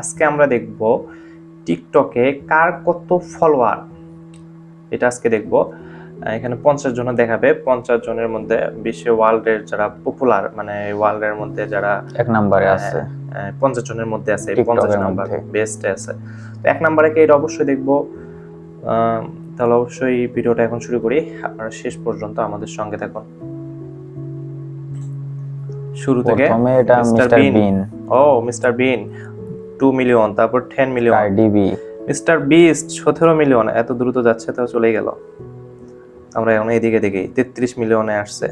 আজকে আমরা দেখব টিকটকে কার কত ফলোয়ার। এটা আজকে দেখব। এখানে পঞ্চাশ জন দেখাবে। পঞ্চাশ জনের মধ্যে বিশ্বে ওয়ার্ল্ডের যারা পপুলার মানে ওয়ার্ল্ডের মধ্যে যারা এক নম্বরে আছে। পঞ্চাশ জনের মধ্যে আছে। পঞ্চাশ নাম্বার। বেস্টে আছে। তো এক নম্বরে কে এটা অবশ্যই দেখব। তাহলে অবশ্যই ভিডিওটা এখন শুরু করি। আপনারা শেষ পর্যন্ত আমাদের সঙ্গে থাকুন। শুরু থেকে প্রথমে এটা মিস্টার বিন ও মিস্টার বিন টু মিলিয়ন তারপর ten million Cardi B mister Beast সতেরো মিলিয়ন এত দ্রুত যাচ্ছে তাও চলে গেল। আমরা এখন এইদিকে দেখি তেত্রিশ মিলিয়নে আসছে।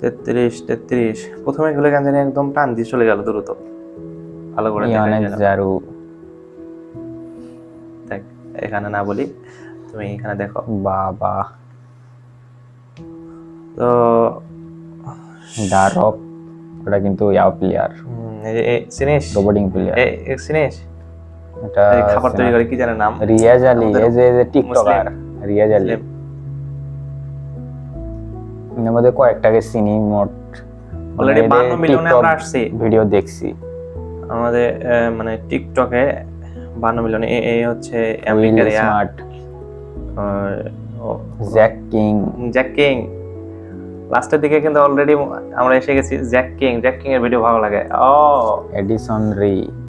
তেত্রিশ তেত্রিশ। প্রথমে গুলো কেন জানি একদম টান দিয়ে চলে গেল দ্রুত। ভালো করে জারু দেখ এখানে না বলি তুমি এখানে দেখো। বাবা। তো ডারপ ওটা কিন্তু ইয়া প্লেয়ার চিনিস রোবোটিং প্লেয়ার এই এই এটা খাবার তৈরি করে কি জানে নাম? রিয়াজ আলী এই যে যে টিকটকার রিয়াজ আলী। এর মধ্যে কয়েকটাকে চিনি মোট অলরেডি বান্ন মিলিয়নে আমরা আসছি। ভিডিও দেখছি। আমাদের মানে টিকটকে বান্ন মিলিয়নে এই- এই হচ্ছে আমেরিকার smart Jack King Jack King লাস্টের দিকে কিন্তু অলরেডি আমরা এসে গেছি জ্যাক কিং জ্যাক কিং এর ভিডিও ভালো লাগে। ও এডিসন রি